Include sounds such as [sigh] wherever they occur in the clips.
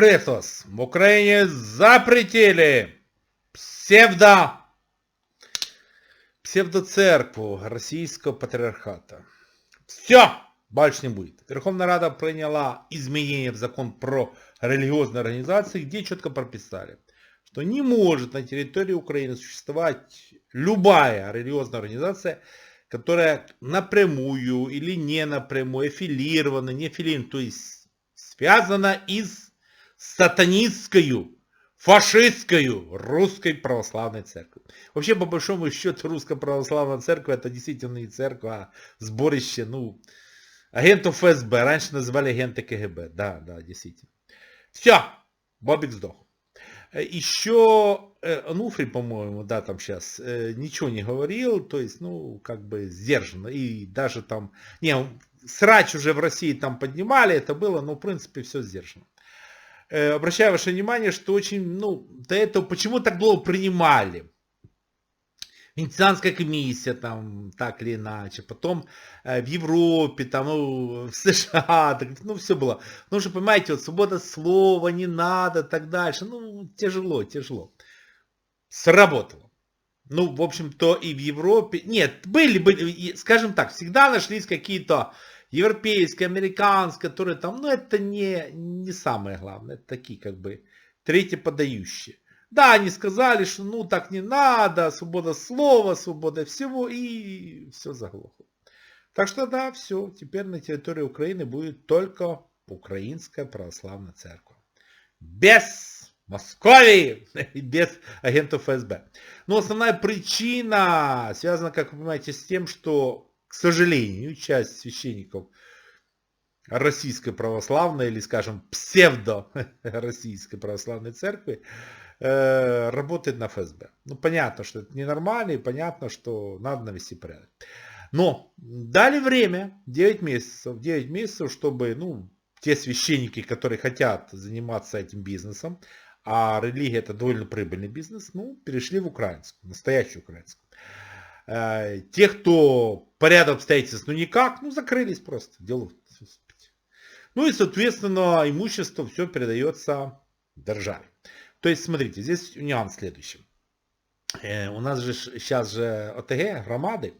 Вас. В Украине запретили псевдо... псевдоцеркву российского патриархата. Все! Больше не будет. Верховная Рада приняла изменения в закон про религиозные организации, где четко прописали, что не может на территории Украины существовать любая религиозная организация, которая напрямую или не напрямую аффилирована, не аффилирована, то есть связана из сатанистскую, фашистскую русской православной церкви. Вообще, по большому счету, русская православная церковь это действительно не церковь, а сборище, ну, агентов ФСБ. Раньше называли агенты КГБ. Да, да, действительно. Все, Бобик сдох. Э, Еще э, Ануфрий, по-моему, да, там сейчас э, ничего не говорил, то есть, ну, как бы сдержанно. И даже там, не, срач уже в России там поднимали, это было, но в принципе все сдержано. Обращаю ваше внимание, что очень, ну, до этого почему так долго принимали. Венецианская комиссия там так или иначе, потом э, в Европе, там, ну, в США, так, ну, все было. Ну, что, понимаете, вот свобода слова, не надо, так дальше. Ну, тяжело, тяжело. Сработало. Ну, в общем-то, и в Европе... Нет, были, были, скажем так, всегда нашлись какие-то европейские, американские, которые там, ну, это не, не самое главное, это такие, как бы, третьи подающие. Да, они сказали, что ну так не надо, свобода слова, свобода всего, и все заглохло. Так что да, все, теперь на территории Украины будет только Украинская православная церковь. Без Московии [laughs] и без агентов ФСБ. Но основная причина связана, как вы понимаете, с тем, что, к сожалению, часть священников российской православной или, скажем, псевдо-российской [laughs] православной церкви э, работает на ФСБ. Ну, понятно, что это ненормально, и понятно, что надо навести порядок. Но дали время, 9 месяцев, 9 месяцев, чтобы, ну, те священники, которые хотят заниматься этим бизнесом, а религия это довольно прибыльный бизнес, ну, перешли в украинскую, настоящую украинскую. Э, те, кто по ряду обстоятельств, ну никак, ну закрылись просто, делают. Ну и, соответственно, имущество все передается державе. То есть, смотрите, здесь нюанс следующий. Э, у нас же сейчас же ОТГ, громады,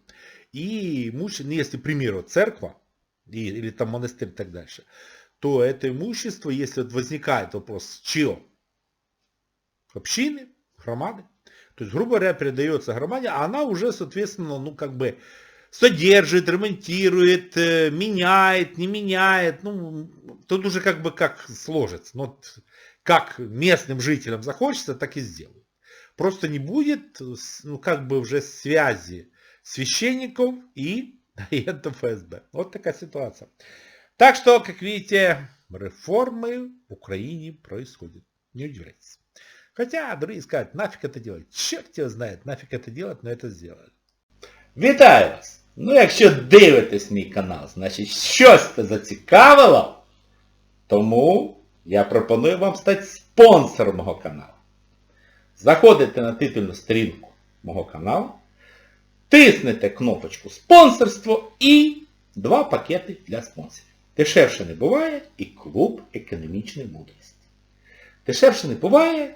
и имущество, ну, если, к примеру, церковь, или там монастырь и так дальше, то это имущество, если вот возникает вопрос, чье? Общины, громады. То есть, грубо говоря, передается громаде, а она уже, соответственно, ну, как бы, содержит, ремонтирует, э, меняет, не меняет. Ну, тут уже как бы как сложится. Но как местным жителям захочется, так и сделают. Просто не будет, ну, как бы уже связи священников и [laughs] агентов ФСБ. Вот такая ситуация. Так что, как видите, реформы в Украине происходят. Не удивляйтесь. Хотя, другие скажут, нафиг это делать. Черт его знает, нафиг это делать, но это сделали. Вітаю вас! Ну, якщо дивитесь мій канал, значить щось це зацікавило, тому я пропоную вам стати спонсором мого каналу. Заходите на титульну сторінку мого каналу, тиснете кнопочку спонсорство і два пакети для спонсорів. Дешевше не буває і клуб економічної мудрості. Дешевше не буває,